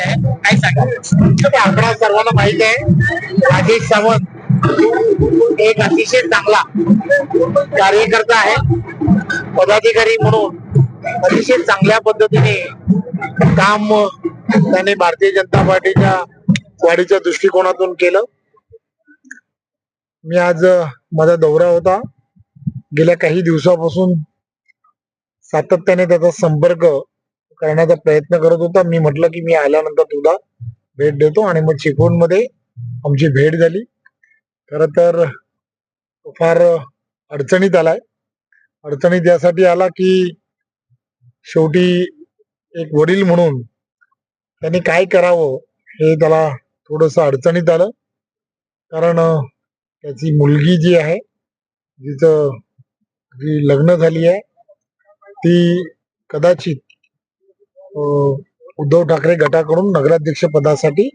काय सांगा आपणा सर्वांना माहीत आहे. राजेश सावंत एक अतिशय चांगला कार्यकर्ता आहे. पदाधिकारी म्हणून अतिशय चांगल्या पद्धतीने काम त्याने भारतीय जनता पार्टीच्या वाढीच्या दृष्टिकोनातून केलं. मी आज माझा दौरा होता. गेल्या काही दिवसापासून सातत्याने त्याचा संपर्क करण्याचा प्रयत्न करत होता. मी म्हटलं की मी आल्यानंतर तुला भेट देतो आणि मग चिपळूणमध्ये आमची भेट झाली. खर तर फार अडचणीत आलाय. अडचणीत यासाठी आला की शेवटी एक वडील म्हणून त्यांनी काय करावं हे त्याला थोडस अडचणीत आलं. कारण त्याची मुलगी जी आहे जिचं जी लग्न झाली आहे ती कदाचित उद्धव ठाकरे गटाकडून नगराध्यक्ष पदासाठी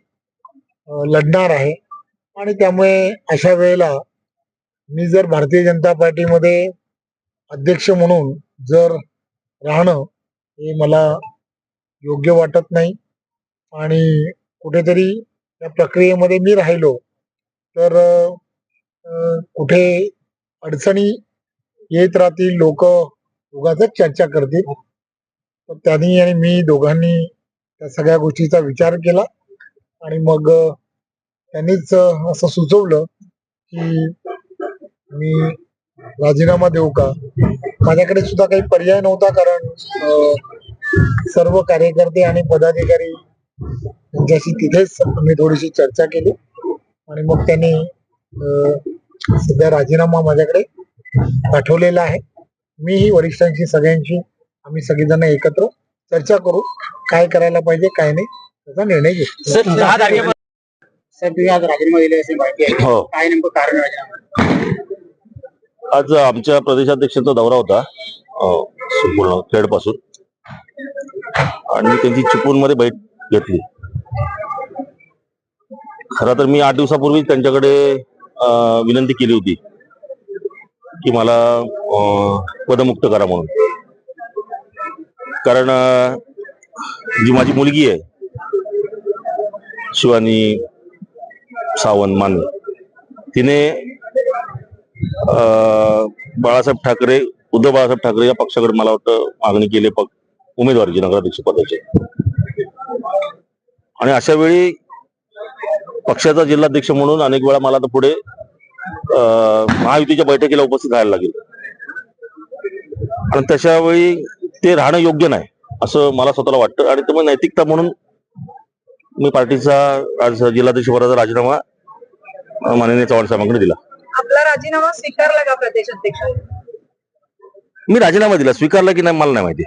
लढणार आहे. आणि त्यामुळे अशा वेळेला मी जर भारतीय जनता पार्टीमध्ये अध्यक्ष म्हणून जर राहणं हे मला योग्य वाटत नाही. आणि कुठेतरी त्या प्रक्रियेमध्ये मी राहिलो तर कुठे अडचणी येत राहतील लोक उगाच चर्चा करतील. तर त्यांनी आणि मी दोघांनी त्या सगळ्या गोष्टीचा विचार केला. आणि मग त्यांनीच असं सुचवलं की मी राजीनामा देऊ का? माझ्याकडे सुद्धा काही पर्याय नव्हता कारण सर्व कार्यकर्ते आणि पदाधिकारी यांच्याशी तिथेच मी थोडीशी चर्चा केली. आणि मग त्यांनी सध्या राजीनामा माझ्याकडे पाठवलेला आहे. मीही वरिष्ठांशी सगळ्यांशी आम्ही सगळेजण एकत्र चर्चा करू काय करायला पाहिजे काय नाही त्याचा निर्णय घेऊ. सर दहा सर तुम्ही आज राजीनामा दिले असे माहिती आहे. हो. काय नेमकं कारण आज आमच्या प्रदेशाध्यक्षांचा दौरा होता अं, संपूर्ण खेडपासून आणि त्यांची चिपळूणमध्ये बैठ घेतली. खरं तर मी आठ दिवसापूर्वी त्यांच्याकडे अं, विनंती केली होती की मला अं, पदमुक्त करा म्हणून. कारण जी माझी मुलगी आहे शिवानी सावंत माने तिने अं, बाळासाहेब ठाकरे उद्धव बाळासाहेब ठाकरे या पक्षाकडे मला वाटतं मागणी केली पक उमेदवारीची नगराध्यक्ष पदाची. आणि अशा वेळी पक्षाचा जिल्हाध्यक्ष म्हणून अनेक वेळा मला तर पुढे महायुतीच्या बैठकीला उपस्थित राहायला लागेल. आणि तशा वेळी ते राहणं योग्य नाही असं मला स्वतःला वाटतं. आणि त्यामुळे नैतिकता म्हणून मी पार्टीचा आज जिल्हाध्यक्ष पदाचा राजीनामा माननीय चव्हाण साहेबांकडे दिला. आपला राजीनामा स्वीकारला का प्रदेश अध्यक्ष? मी राजीनामा दिला. स्वीकारला की नाही मला नाही माहिती.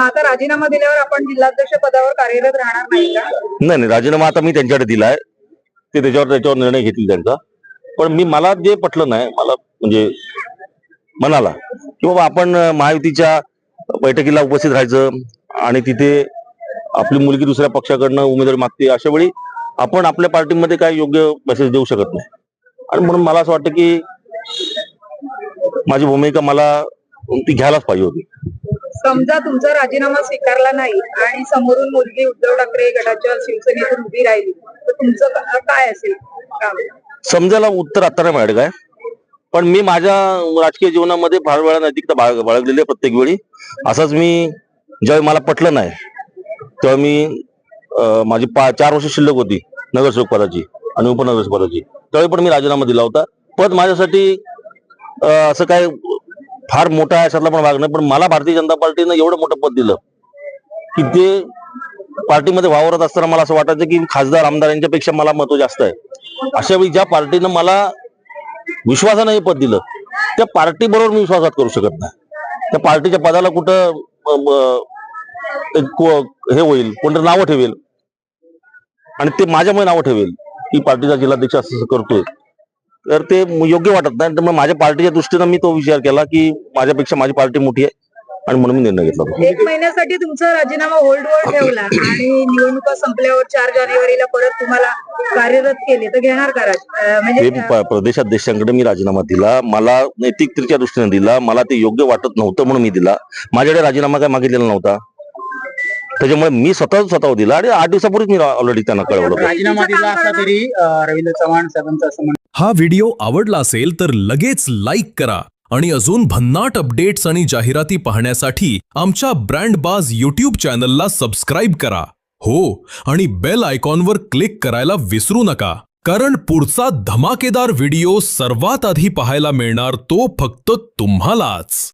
आता राजीनामा दिल्यावर आपण जिल्हाध्यक्ष पदावर कार्यरत राहणार नाही का? नाही नाही राजीनामा आता मी त्यांच्याकडे दिलाय. ते त्याच्यावर त्याच्यावर निर्णय घेतील त्यांचा. पण मी मला जे पटलं नाही मला म्हणजे मनाला की बाबा आपण महायुतीच्या बैठकीला उपस्थित राहायचं आणि तिथे आपली मुलगी दुसऱ्या पक्षाकडनं उमेदवारी मागते अशा वेळी आपण आपल्या पार्टीमध्ये काय योग्य मेसेज देऊ शकत नाही. आणि म्हणून मला असं वाटतं की माझी भूमिका मला ती घ्यायलाच पाहिजे होती. समजा तुमचा राजीनामा स्वीकारला नाही आणि समोरून मुलगी उद्धव ठाकरे गटाच्या शिवसेनेतून उभी राहिली तर तुमचं काय असेल? समजायला उत्तर आता नाही मिळालं काय? पण मी माझ्या राजकीय जीवनामध्ये फार वेळा नैतिकता बाळ बाळगलेली आहे प्रत्येक वेळी. असंच मी ज्यावेळी मला पटलं नाही तेव्हा मी माझी पा चार वर्ष शिल्लक होती नगरसेवक पदाची आणि उपनगरसेवक पदाची. त्यावेळी पण मी राजीनामा दिला होता. पद माझ्यासाठी असं काय फार मोठा आहे अशातला पण भाग नाही पण मला भारतीय जनता पार्टीनं एवढं मोठं पद दिलं की ते पार्टीमध्ये वावरत असताना मला असं वाटायचं की खासदार आमदार यांच्यापेक्षा मला महत्त्व जास्त आहे. अशा वेळी ज्या पार्टीनं मला विश्वासानं हे पद दिलं. त्या पार्टी बरोबर मी विश्वासात करू शकत नाही. त्या पार्टीच्या पदाला कुठं एक हे होईल कोणतं नावं ठेवेल? आणि ते माझ्यामुळे नावं ठेवेल. की पार्टीचा जिल्हाध्यक्ष असं असं करतोय. तर ते योग्य वाटत नाही. त्यामुळे माझ्या पार्टीच्या दृष्टीनं मी तो विचार केला की माझ्यापेक्षा माझी पार्टी मोठी आहे. आणि म्हणून मी निर्णय घेतला. एक महिन्यासाठी तुमचा राजीनामा होल्डवर ठेवला आणि निवडणुका संपल्यावर चार जानेवारीला परत तुम्हाला कार्यरत केले तर घेणार का राज- अं, हे म्हणजे प- प्रदेशाध्यक्षांकडे मी राजीनामा दिला. मला नैतिकतेच्या दृष्टीने दिला. मला ते योग्य वाटत नव्हतं म्हणून मी दिला. माझ्याकडे राजीनामा काय मागितलेला नव्हता. त्याच्यामुळे मी स्वतः स्वतः दिला आणि आठ दिवसापूर्वीच मी ऑलरेडी त्यांना कळवलं. होतं. राजीनामा दिला असला तरी अं, रवींद्र चव्हाण साहेबांचं असं म्हणणं हा व्हिडिओ आवडला असेल तर लगेच लाईक करा. आणि अजून भन्नाट अपडेट्स आणि जाहिराती पाहण्यासाठी आमच्या ब्रँड बाज यूट्यूब चॅनलला सबस्क्राईब करा. हो आणि बेल आयकॉनवर क्लिक करायला विसरू नका. कारण पुढचा धमाकेदार व्हिडिओ सर्वात आधी पाहायला मिळणार तो फक्त तुम्हालाच.